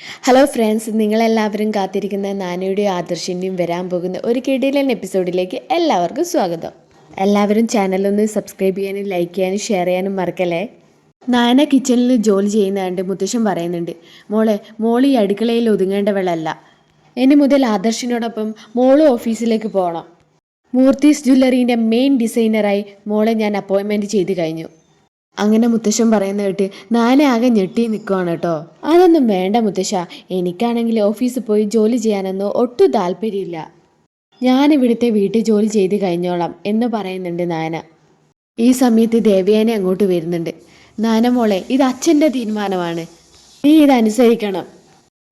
Hello friends നിങ്ങളെല്ലാവരും കാത്തിരിക്കുന്ന നാനയുടെ ആദർശിന്റെയും വരാൻ പോകുന്ന ഒരു കിടിലൻ എപ്പിസോഡിലേക്ക് എല്ലാവർക്കും സ്വാഗതം. എല്ലാവരും ചാനലൊന്ന് സബ്സ്ക്രൈബ് ചെയ്യാനും ലൈക്ക് ചെയ്യാനും ഷെയർ ചെയ്യാനും മറക്കല്ലേ? നാന കിച്ചണിൽ ജോലി ചെയ്യുന്നതുകൊണ്ട് മുത്തശ്ശൻ പറയുന്നുണ്ട്. മോളെ മോൾ ഈ അടുക്കളയിൽ ഒതുങ്ങേണ്ടവളല്ല. ഇനി മുതൽ ആദർശിനോടൊപ്പം മോൾ ഓഫീസിലേക്ക് പോകണം മൂർത്തീസ് ജ്വല്ലറീന്റെ മെയിൻ ഡിസൈനറായി മോളെ ഞാൻ അപ്പോയിൻമെന്റ് ചെയ്ത് കഴിഞ്ഞു. അങ്ങനെ മുത്തശ്ശൻ പറയുന്ന കേട്ട് നാനെ ആകെ ഞെട്ടി നിൽക്കുവാണ് കേട്ടോ. അതൊന്നും വേണ്ട മുത്തശ്ശ. എനിക്കാണെങ്കിൽ ഓഫീസിൽ പോയി ജോലി ചെയ്യാനൊന്നും ഒട്ടും താല്പര്യമില്ല. ഞാൻ ഇവിടുത്തെ വീട്ടിൽ ജോലി ചെയ്ത് കഴിഞ്ഞോളാം എന്ന് പറയുന്നുണ്ട് നാന ഈ സമയത്ത് ദേവയാനി അങ്ങോട്ട് വരുന്നുണ്ട്. നാന മോളെ ഇത് അച്ഛന്റെ തീരുമാനമാണ്. നീ ഇതനുസരിക്കണം.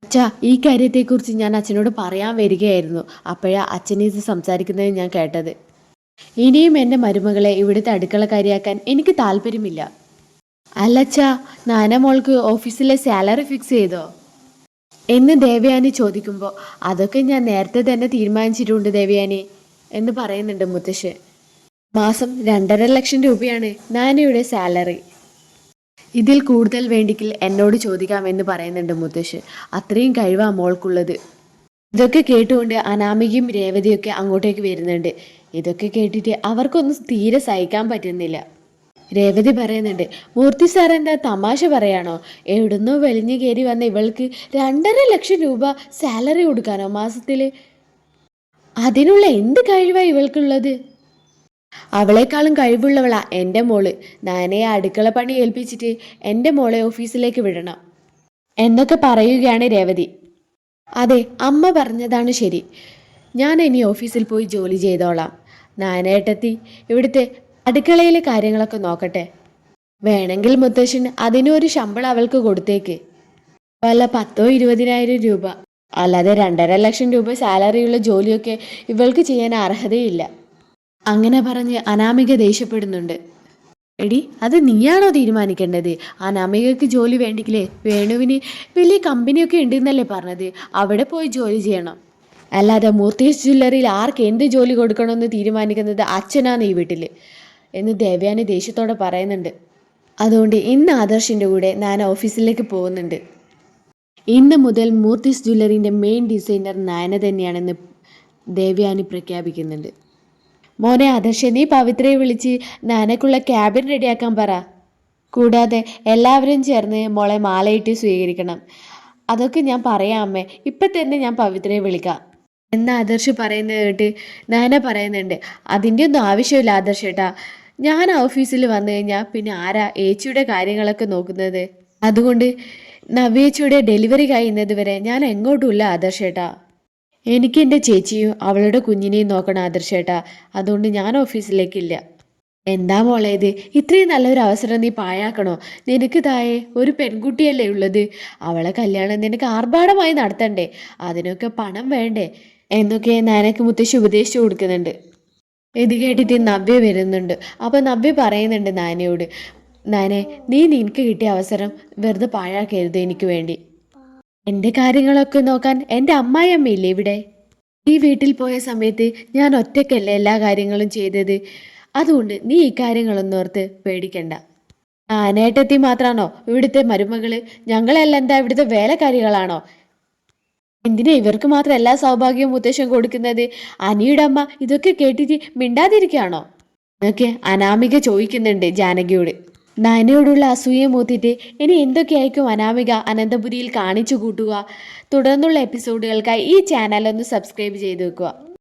അച്ഛാ ഈ കാര്യത്തെക്കുറിച്ച് ഞാൻ അച്ഛനോട് പറയാൻ വരികയായിരുന്നു. അപ്പോഴാ അച്ഛനെ ഇത് സംസാരിക്കുന്നത് ഞാൻ കേട്ടത്. ഇനിയും എന്റെ മരുമകളെ ഇവിടുത്തെ അടുക്കളക്കാരിയാക്കാൻ എനിക്ക് താല്പര്യമില്ല. അല്ലച്ചാ നാനമോൾക്ക് ഓഫീസിലെ സാലറി ഫിക്സ് ചെയ്തോ? എന്ന് ദേവയാനി ചോദിക്കുമ്പോൾ അതൊക്കെ ഞാൻ നേരത്തെ തന്നെ തീരുമാനിച്ചിട്ടുണ്ട് ദേവയാനി എന്ന് പറയുന്നുണ്ട് മുത്തശ്ശൻ മാസം രണ്ടര ലക്ഷം രൂപയാണ് നാനയുടെ സാലറി. ഇതിൽ കൂടുതൽ വേണ്ടിക്കിൽ എന്നോട് ചോദിക്കാമെന്ന് പറയുന്നുണ്ട് മുത്തശ്ശ്. അത്രയും കഴിവാ മോൾക്കുള്ളത്. ഇതൊക്കെ കേട്ടുകൊണ്ട് അനാമികയും രേവതിയൊക്കെ അങ്ങോട്ടേക്ക് വരുന്നുണ്ട്. ഇതൊക്കെ കേട്ടിട്ട് അവർക്കൊന്നും തീരെ സഹിക്കാൻ പറ്റുന്നില്ല. രേവതി പറയുന്നുണ്ട് മൂർത്തി സാർ എന്താ തമാശ പറയാണോ? എവിടുന്നോ വലിഞ്ഞു കയറി വന്ന ഇവൾക്ക് രണ്ടര ലക്ഷം രൂപ സാലറി കൊടുക്കാനോ മാസത്തിൽ അതിനുള്ള എന്ത് കഴിവാ ഇവൾക്കുള്ളത്? അവളെക്കാളും കഴിവുള്ളവളാ എന്റെ മോൾ. നാനയെ അടുക്കള പണി ഏൽപ്പിച്ചിട്ട് എന്റെ മോളെ ഓഫീസിലേക്ക് വിടണം എന്നൊക്കെ പറയുകയാണ് രേവതി. അതെ അമ്മ പറഞ്ഞതാണ് ശരി. ഞാൻ ഇനി ഓഫീസിൽ പോയി ജോലി ചെയ്തോളാം. നാനേട്ടത്തി ഇവിടുത്തെ അടുക്കളയിലെ കാര്യങ്ങളൊക്കെ നോക്കട്ടെ. വേണമെങ്കിൽ മുത്തശ്ശൻ അതിനൊരു ശമ്പളം അവൾക്ക് കൊടുത്തേക്ക്. വല്ല പത്തോ ഇരുപതിനായിരം രൂപ. അല്ലാതെ രണ്ടര ലക്ഷം രൂപ സാലറിയുള്ള ജോലിയൊക്കെ ഇവൾക്ക് ചെയ്യാൻ അർഹതയില്ല. അങ്ങനെ പറഞ്ഞ് അനാമിക ദേഷ്യപ്പെടുന്നുണ്ട്. എടി അത് നീയാണോ തീരുമാനിക്കേണ്ടത്? അനാമികക്ക് ജോലി വേണ്ടെങ്കിലേ വേണുവിന് വലിയ കമ്പനിയൊക്കെ ഉണ്ടെന്നല്ലേ പറഞ്ഞത്. അവിടെ പോയി ജോലി ചെയ്യണം. അല്ലാതെ മൂർത്തീസ് ജ്വല്ലറിയിൽ ആർക്ക് എന്ത് ജോലി കൊടുക്കണമെന്ന് തീരുമാനിക്കുന്നത് അച്ഛനാണ് ഈ വീട്ടിൽ എന്ന് ദേവയാനി ദേഷ്യത്തോടെ പറയുന്നുണ്ട്. അതുകൊണ്ട് ഇന്ന് ആദർശിന്റെ കൂടെ ഞാൻ ഓഫീസിലേക്ക് പോകുന്നുണ്ട്. ഇന്ന് മുതൽ മൂർത്തീസ് ജ്വല്ലറിന്റെ മെയിൻ ഡിസൈനർ നയന തന്നെയാണെന്ന് ദേവയാനി പ്രഖ്യാപിക്കുന്നുണ്ട്. മോനെ ആദർശ നീ പവിത്രയെ വിളിച്ച് നാനക്കുള്ള ക്യാബിൻ റെഡിയാക്കാൻ പറ. കൂടാതെ എല്ലാവരും ചേർന്ന് മോളെ മാലയിട്ട് സ്വീകരിക്കണം. അതൊക്കെ ഞാൻ പറയാം അമ്മേ. ഇപ്പം തന്നെ ഞാൻ പവിത്രയെ വിളിക്കാം. എന്ന് ആദർശ് പറയുന്നത് കേട്ട് നാന പറയുന്നുണ്ട് അതിന്റെ ഒന്നും ആവശ്യമില്ല ആദർശ് ഏട്ടാ. ഞാൻ ഓഫീസിൽ വന്നു കഴിഞ്ഞാൽ പിന്നെ ആരാ ഏച്ചിയുടെ കാര്യങ്ങളൊക്കെ നോക്കുന്നത്? അതുകൊണ്ട് നവ്യേച്ചിയുടെ ഡെലിവറി കഴിയുന്നത് വരെ ഞാൻ എങ്ങോട്ടുമില്ല ആദർശ് ഏട്ടാ. എനിക്ക് എന്റെ ചേച്ചിയും അവളുടെ കുഞ്ഞിനെയും നോക്കണം ആദർശേട്ടാ അതുകൊണ്ട് ഞാൻ ഓഫീസിലേക്കില്ല എന്താ മോളെ ഇത്? ഇത്രയും നല്ലൊരു അവസരം നീ പാഴാക്കണോ? നിനക്ക് താഴെ ഒരു പെൺകുട്ടിയല്ലേ ഉള്ളത്. അവളെ കല്യാണം നിനക്ക് ആർഭാടമായി നടത്തണ്ടേ? അതിനൊക്കെ പണം വേണ്ടേ? എന്നൊക്കെ നാനക്ക് മുത്തശ്ശി ഉപദേശിച്ചു കൊടുക്കുന്നുണ്ട്. ഇത് കേട്ടിട്ട് നവ്യ വരുന്നുണ്ട്. അപ്പോൾ നവ്യ പറയുന്നുണ്ട് നാനയോട് നാനെ നീ നിനക്ക് കിട്ടിയ അവസരം വെറുതെ പാഴാക്കരുത് എനിക്ക് വേണ്ടി. എന്റെ കാര്യങ്ങളൊക്കെ നോക്കാൻ എന്റെ അമ്മായിയമ്മയില്ലേ ഇവിടെ? ഈ വീട്ടിൽ പോയ സമയത്ത് ഞാൻ ഒറ്റയ്ക്കല്ലേ എല്ലാ കാര്യങ്ങളും ചെയ്തത്? അതുകൊണ്ട് നീ ഈ കാര്യങ്ങളൊന്നും ഓർത്ത് പേടിക്കണ്ട. ആനേട്ടത്തി മാത്രാണോ ഇവിടുത്തെ മരുമകൾ? ഞങ്ങളെല്ലാം എന്താ ഇവിടുത്തെ വേലക്കാരികളാണോ? എന്തിനാ ഇവർക്ക് മാത്രം എല്ലാ സൗഭാഗ്യവും ഉദ്ദേശം കൊടുക്കുന്നത്? അനിയുടെ അമ്മ ഇതൊക്കെ കേട്ടിട്ട് മിണ്ടാതിരിക്കുകയാണോ? എന്നൊക്കെ അനാമിക ചോദിക്കുന്നുണ്ട് ജാനകിയോട്. നയനയോടുള്ള അസൂയ മൂത്തിട്ട് ഇനി എന്തൊക്കെയായിരിക്കും അനാമിക അനന്തപുരിയിൽ കാണിച്ചു കൂട്ടുക? തുടർന്നുള്ള എപ്പിസോഡുകൾക്കായി ഈ ചാനൽ ഒന്ന് സബ്സ്ക്രൈബ് ചെയ്ത് വെക്കുക.